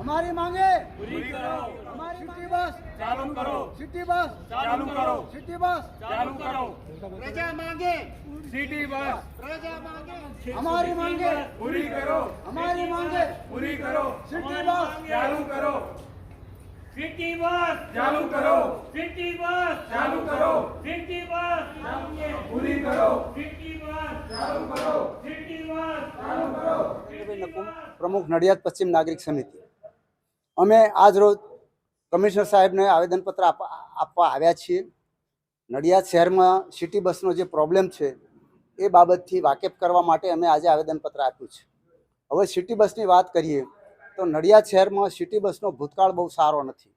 हमारी मांगे। पूरी करो। हमारी सिटी बस चालू करो। सिटी बस चालू करो। सिटी बस चालू करो। प्रजा मांगे। City bus. प्रजा मांगे। हमारी मांगे। पूरी करो। हमारी मांगे। पूरी करो। सिटी बस चालू करो। City bus. चालू करो। City bus. चालू करो। City bus. पूरी करो। City bus. चालू करो। City bus. चालू करो। प्रमुख नडियाद पश्चिम नागरिक समिति। અમે આજ રોજ કમિશનર સાહેબને આવેદનપત્ર આપવા આવ્યા છીએ. નડિયાદ શહેરમાં સિટી બસનો જે પ્રોબ્લેમ છે, એ બાબતથી વાકેફ કરવા માટે અમે આજે આવેદનપત્ર આપ્યું છે. હવે સિટી બસની વાત કરીએ, તો નડિયાદ શહેરમાં સિટી બસનો ભૂતકાળ બહુ સારો નથી.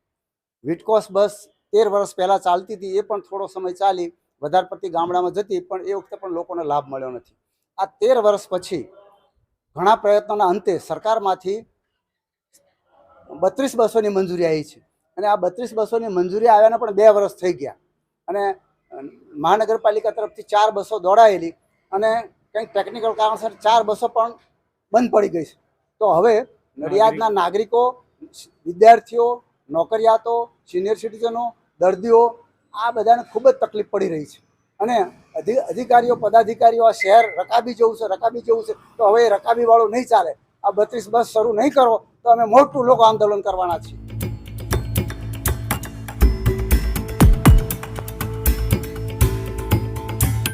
વિટકોસ બસ તેર વર્ષ પહેલાં ચાલતી હતી, એ પણ થોડો સમય ચાલી વધારે પડતી ગામડામાં જતી, પણ એ વખતે પણ લોકોને લાભ મળ્યો નથી. આ તેર વર્ષ પછી ઘણા પ્રયત્નોના અંતે સરકારમાંથી બત્રીસ બસોની મંજૂરી આવી છે. અને આ બત્રીસ બસોની મંજૂરી આવ્યાના પણ બે વર્ષ થઈ ગયા. અને મહાનગરપાલિકા તરફથી ચાર બસો દોડાયેલી અને કંઈક ટેકનિકલ કારણસર ચાર બસો પણ બંધ પડી ગઈ છે. તો હવે નડિયાદના નાગરિકો વિદ્યાર્થીઓ નોકરિયાતો સિનિયર સિટીઝનો દર્દીઓ આ બધાને ખૂબ જ તકલીફ પડી રહી છે. અને અધિ- અધિકારીઓ પદાધિકારીઓ આ શહેર રકાબી જવું છે રકાબી જવું છે. તો હવે એ રકાબી નહીં ચાલે. આ બત્રીસ બસ શરૂ નહીં કરો તો અમે મોટું લોકો આંદોલન કરવાના છીએ.